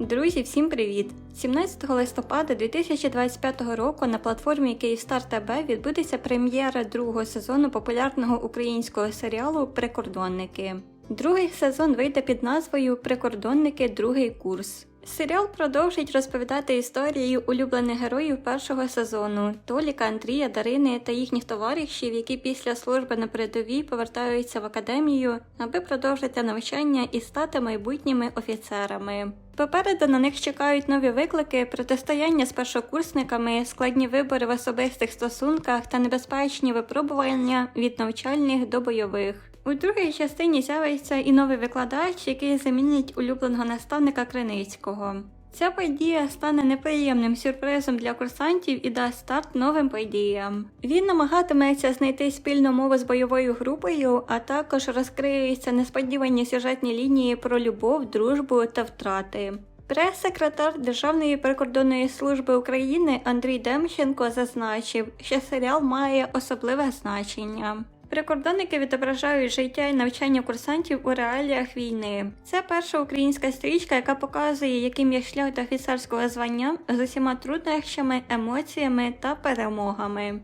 Друзі, всім привіт! 17 листопада 2025 року на платформі Київстар ТБ відбудеться прем'єра другого сезону популярного українського серіалу Прикордонники. Другий сезон вийде під назвою Прикордонники Другий курс. Серіал продовжить розповідати історії улюблених героїв першого сезону Толіка, Андрія, Дарини та їхніх товаришів, які після служби на передовій повертаються в академію, аби продовжити навчання і стати майбутніми офіцерами. Попереду на них чекають нові виклики, протистояння з першокурсниками, складні вибори в особистих стосунках та небезпечні випробування від навчальних до бойових. У другій частині з'явиться і новий викладач, який замінить улюбленого наставника Криницького. Ця подія стане неприємним сюрпризом для курсантів і дасть старт новим подіям. Він намагатиметься знайти спільну мову з бойовою групою, а також розкриються несподівані сюжетні лінії про любов, дружбу та втрати. Прес-секретар Державної прикордонної служби України Андрій Демченко зазначив, що серіал має особливе значення. Прикордонники відображають життя і навчання курсантів у реаліях війни. Це перша українська стрічка, яка показує, яким є шлях до офіцерського звання з усіма труднощами, емоціями та перемогами.